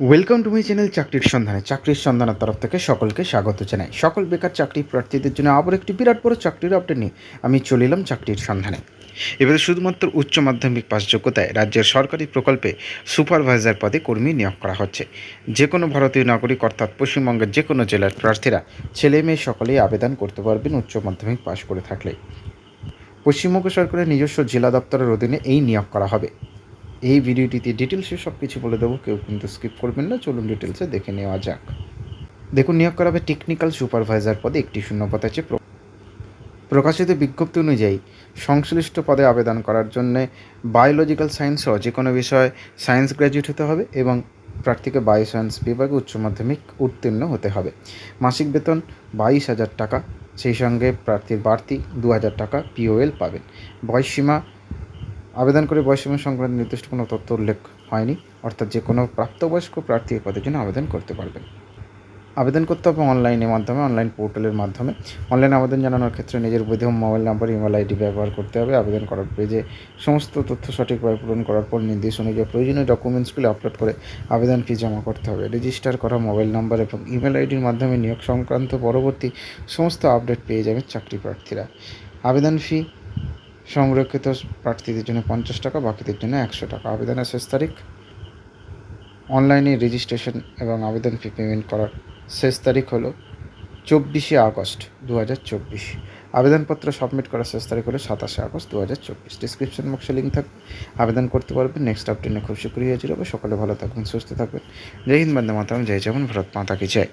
Welcome to my channel চাকরির সন্ধানে চাকরির সন্ধানের তরফ থেকে সকলকে স্বাগত জানাই। সকল বেকার চাকরি প্রার্থীদের জন্য আবার একটি বিরাট বড় চাকরির আপডেট নিয়ে আমি চলে এলাম চাকরির সন্ধানে। এবারে শুধুমাত্র উচ্চ মাধ্যমিক পাস যোগ্যতায় রাজ্যের সরকারি প্রকল্পে সুপারভাইজার পদে কর্মী নিয়োগ করা হচ্ছে। যে কোনো ভারতীয় নাগরিক, অর্থাৎ পশ্চিমবঙ্গের যে কোনো জেলার প্রার্থীরা ছেলে মেয়ে সকলেই আবেদন করতে পারবেন উচ্চ মাধ্যমিক পাশ করে থাকলে। পশ্চিমবঙ্গ সরকারের নিজস্ব জেলা দপ্তরের অধীনে এই নিয়োগ করা হবে। এই ভিডিওটিতে ডিটেলসে সব কিছু বলে দেবো, কেউ কিন্তু স্কিপ করবেন না। চলুন ডিটেলসে দেখে নেওয়া যাক। দেখুন, নিয়োগ করা হবে টেকনিক্যাল সুপারভাইজার পদে একটি শূন্যপদ আছে। প্র- প্রকাশিত বিজ্ঞপ্তি অনুযায়ী, সংশ্লিষ্ট পদে আবেদন করার জন্য বায়োলজিক্যাল সায়েন্স সহ যে কোনো বিষয়ে সায়েন্স গ্র্যাজুয়েট হতে হবে এবং প্রার্থীকে বায়োসায়েন্স বিভাগে উচ্চ মাধ্যমিক উত্তীর্ণ হতে হবে। মাসিক বেতন বাইশ হাজার টাকা, সেই সঙ্গে প্রার্থীর বাড়তি দু হাজার টাকা পিওএল পাবেন। বয়সসীমা আবেদন করে বয়সসীমা সংক্রান্ত নির্দিষ্ট কোনো তথ্য উল্লেখ হয়নি, অর্থাৎ যে কোনো প্রাপ্তবয়স্ক প্রার্থী এই পদের জন্য আবেদন করতে পারবেন। আবেদন করতে হবে অনলাইনের মাধ্যমে, অনলাইন পোর্টালের মাধ্যমে। অনলাইন আবেদন জানানোর ক্ষেত্রে নিজের বৈধ মোবাইল নাম্বার, ইমেল আইডি ব্যবহার করতে হবে। আবেদন করার পেজে সমস্ত তথ্য সঠিকভাবে পূরণ করার পর নির্দেশ অনুযায়ী প্রয়োজনীয় ডকুমেন্টসগুলি আপলোড করে আবেদন ফি জমা করতে হবে। রেজিস্টার করা মোবাইল নাম্বার এবং ইমেল আইডির মাধ্যমে নিয়োগ সংক্রান্ত পরবর্তী সমস্ত আপডেট পেয়ে যাবে চাকরি প্রার্থীরা। আবেদন ফি সংরক্ষিত প্রার্থীদের জন্য পঞ্চাশ টাকা, বাকিদের জন্য একশো টাকা। আবেদনের শেষ তারিখ? অনলাইনে রেজিস্ট্রেশন এবং আবেদন ফি পেমেন্ট করার শেষ তারিখ হলো চব্বিশে আগস্ট দু হাজার চব্বিশ। আবেদনপত্র সাবমিট করার শেষ তারিখ হলো সাতাশে আগস্ট দু হাজার চব্বিশ। ডিসক্রিপশন বক্সে লিঙ্ক থাকবে আবেদন করতে পারবেন। নেক্সট আপডেটে খুব শীঘ্রই হাজির সকালে ভালো থাকবেন, সুস্থ থাকবেন। জয় হিন্দ, বন্দে মাতারাম। জয় যেমন, ভারত মাতা কি জয়।